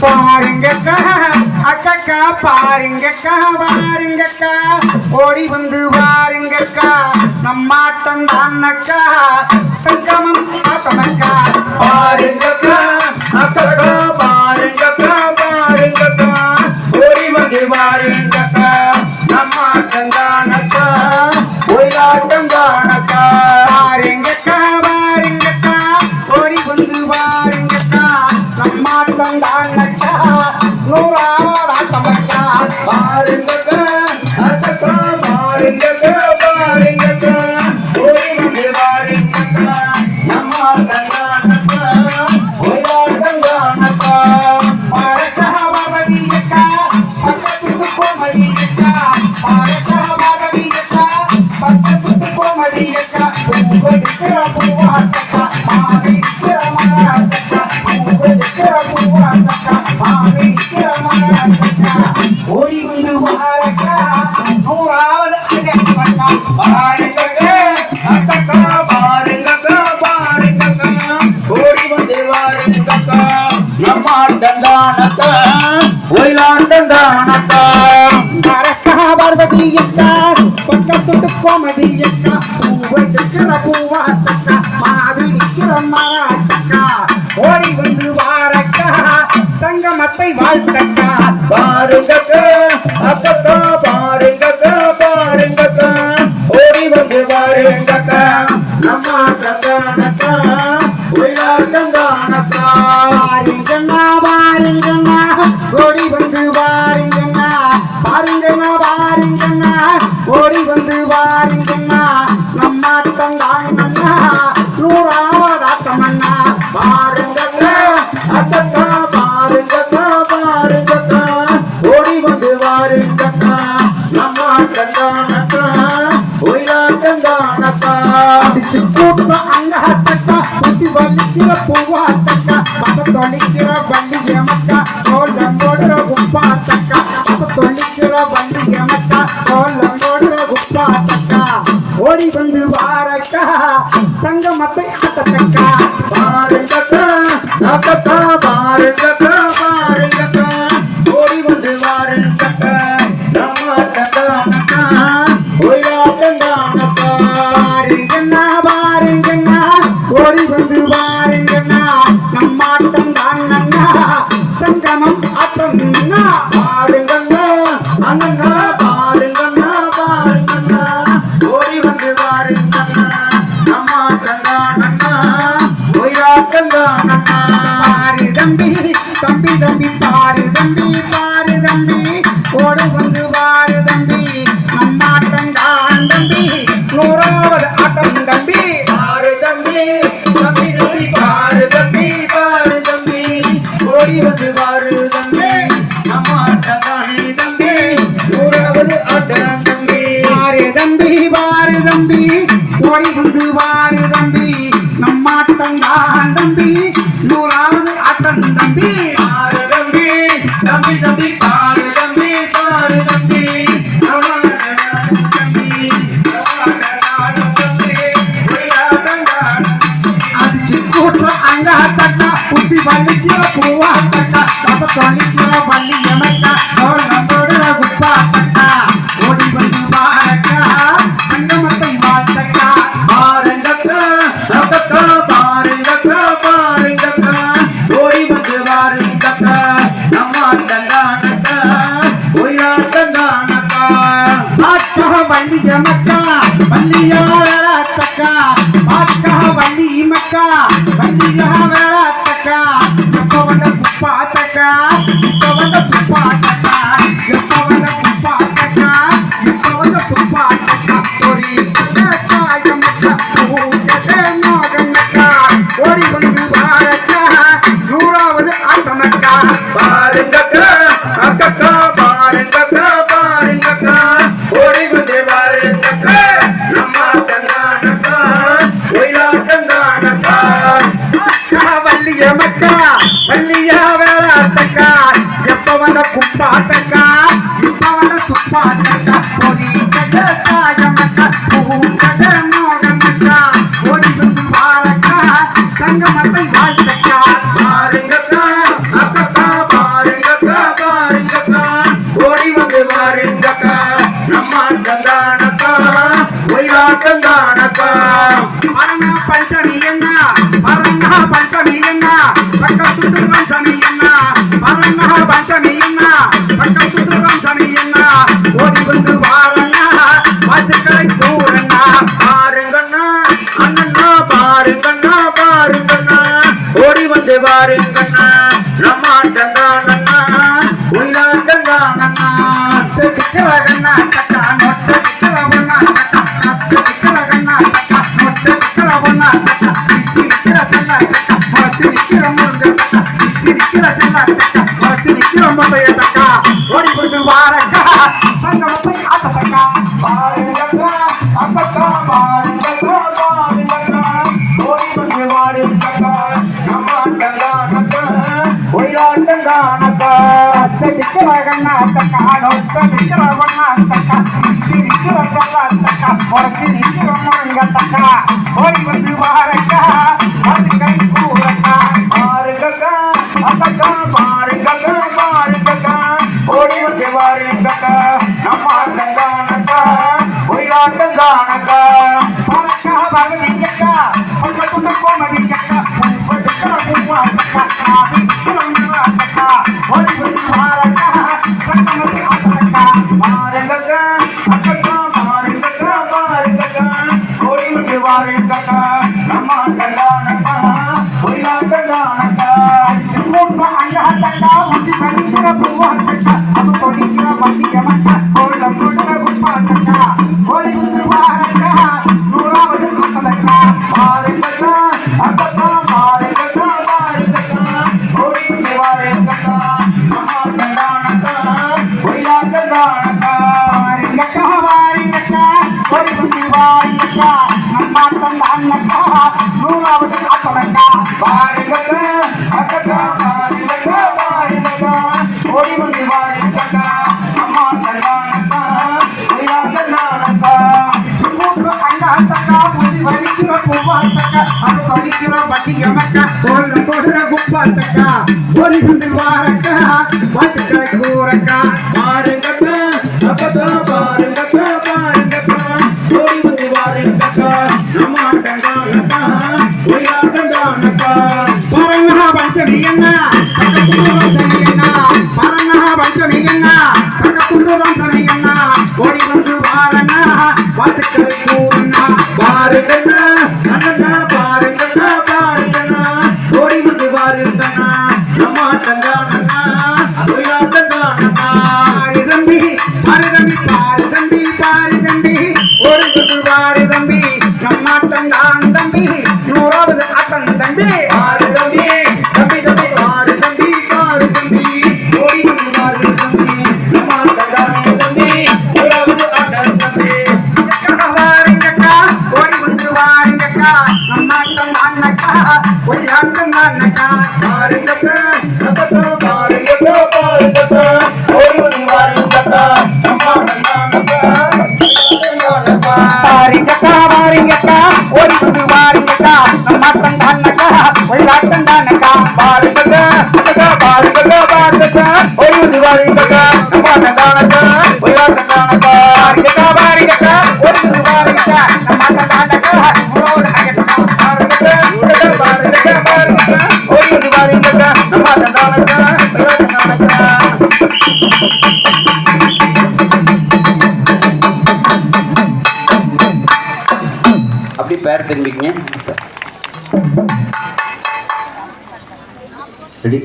பாருங்கக்கா அக்கக்கா பாருங்கக்கா பாருங்கக்கா ஓடி வந்து பாருங்கக்கா நம்மாட்டம் தானக்கா. சங்கமம் ஆட்டமக்கா பாருங்கக்கா அக்கக்கா. ஓடி வந்து பாரக்கா நூறாவது பாருங்கக்கா பாருங்கக்கா ஓடி வந்து மாவிடிக்கிற மராட்டக்கா வாழ்த்தக்கா பாருங்கக்கா அக்கக்கா அங்கத்தக்கா பசி வலிக்கிற பூவாத்தக்கா பச தொலைக்கிற வண்டி எமக்கா சோழம் போடுற குப்பாத்தக்கா பச தொலைக்கிற வண்டி எமக்கா சோழம் போடுற குப்பாத்தக்கா ஓடி வந்து வாரக்கா சங்கமத்தை ஆட்டத்தக்கா பாருங்கக்கா சங்கமம் பாருங்கண்ணா. அண்ணா பாருங்கண்ணா பாருங்கண்ணா. ஓடி வந்து பாருங்கண்ணா நம்ம தந்தானண்ணா ஒயிலாட்டம் தானண்ணா பாரு தம்பி தம்பி தம்பி பாரு தம்பி பாரு தம்பி. ஓடு வந்து பாரு தம்பி. தம்பி. நூறாவது ஆட்டம் தம்பி. தம்பி பாரு தம்பி. ஓடி வந்து வாரு தம்பி. நம்ம தான் தம்பி. நூறாவது ஆட்டம் தம்பி. பாரு தம்பி. தம்பி தம்பி பாரு தம்பி பாரு தம்பி. நம்ம தட்டா தம்பி நம்ம ஆட்டதானே தம்பி ஒயிலாட்டம் தானே அடிச்சு குப்பா தக்கா இப்ப வந்த சுப்பா தக்கா பாருங்கண்ணா நம்ம ஆட்டந்தானண்ணா உயிராட்டந்தானண்ணா செடிக்கிறகண்ணா தக்கா நொட்டை கிக்கிறவண்ணா தக்கா நொட்டை கிக்கிறகண்ணா தக்கா நொட்டை கிக்கிறவண்ணா தக்கா பிச்சி நிக்கிற செல்ல தக்கா முளைச்சு நிக்கிற முருங்க நிக்கிற நிக்கிற முட்டைய தக்கா ஓடி கொடுத்து சங்கமத்தை பாருங்கண்ணா அப்பக்கா செடிக்கிறகண்ணா தக்கா நொட்டை கிக்கிறவண்ணா தக்கா பிச்சி நிக்கிற செல்ல தக்கா முளைச்சு நிக்கிற முருங்க தக்கா ஓடி வந்து வாரக்கா அது கை கூறக்கா பாருங்கக்கா அப்பக்கா பாருங்கக்கா பாருங்கக்கா ஓடி வந்து பாருங்கக்கா நம்ம ஆட்டந்தானக்கா உயிராட்டந்தானக்கா பறக்கா ஓடி தொடிக்கிற வட்டியமக்கா சொல்ல கொடுற குப்பாத்தக்கா ஒரு குட்டி வாரக்கா வாட்டுக்களை கூறக்கா பாருங்கக்கா அப்பக்கா பாருங்கக்கா பாருங்கக்கா ஓடி வந்து பாருங்கக்கா நம்ம ஆட்டந்தானக்கா உயிராட்டந்தானக்கா பரண்ணா பஞ்சமி என்ன பக்கத்துள்ளூரம் சரி என்ன பரண்ணா பஞ்சமி வாருங்கக்கா நம்மாட்டம் தானக்கா ஒரு ஆட்டம் தானக்கா பாருங்கக்கா அப்பக்கா பாருங்கக்கா பாருங்கக்கா ஓடி வந்து பாருங்கக்கா நம்ம ஆட்டந்தானக்கா உயிராட்டந்தானக்கா வாருங்கக்கா வாருங்கக்கா ஓடி வந்து வாருங்கக்கா நம்மாட்டம் தானக்கா ஒரு ஆட்டம் தானக்கா பாருங்கக்கா அப்பக்கா பாருங்கக்கா பாருங்கக்கா ஓடி வந்து பாருங்கக்கா நம்ம ஆட்டந்தானக்கா அப்படி பேர் திரும்பிக்கங்க. ரெடி